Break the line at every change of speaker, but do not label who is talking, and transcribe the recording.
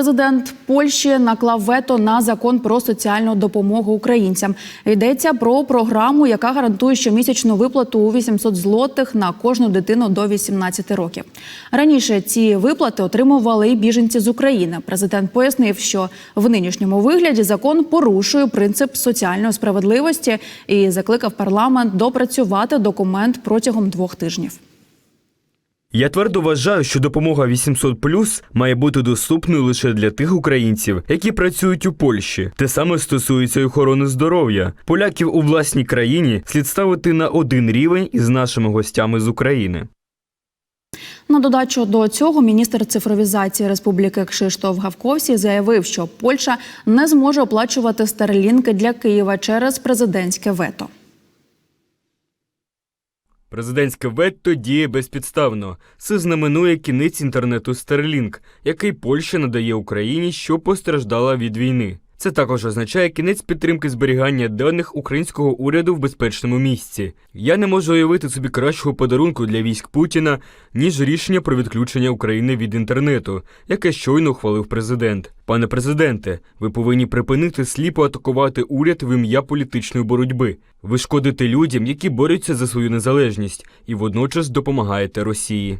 Президент Польщі наклав вето на закон про соціальну допомогу українцям. Йдеться про програму, яка гарантує щомісячну виплату у 800 злотих на кожну дитину до 18 років. Раніше ці виплати отримували і біженці з України. Президент пояснив, що в нинішньому вигляді закон порушує принцип соціальної справедливості і закликав парламент допрацювати документ протягом двох тижнів.
Я твердо вважаю, що допомога 800 має бути доступною лише для тих українців, які працюють у Польщі. Те саме стосується й охорони здоров'я. Поляків у власній країні слід ставити на один рівень із нашими гостями з України.
На додачу до цього міністр цифровізації Республіки Кшиштоф Гавковсі заявив, що Польща не зможе оплачувати старлінки для Києва через президентське вето.
Президентське вето діє безпідставно. Це знаменує кінець інтернету Starlink, який Польща надає Україні, що постраждала від війни. Це також означає кінець підтримки зберігання даних українського уряду в безпечному місці. Я не можу уявити собі кращого подарунку для військ Путіна, ніж рішення про відключення України від інтернету, яке щойно ухвалив президент. Пане президенте, ви повинні припинити сліпо атакувати уряд в ім'я політичної боротьби. Ви шкодите людям, які борються за свою незалежність, і водночас допомагаєте Росії.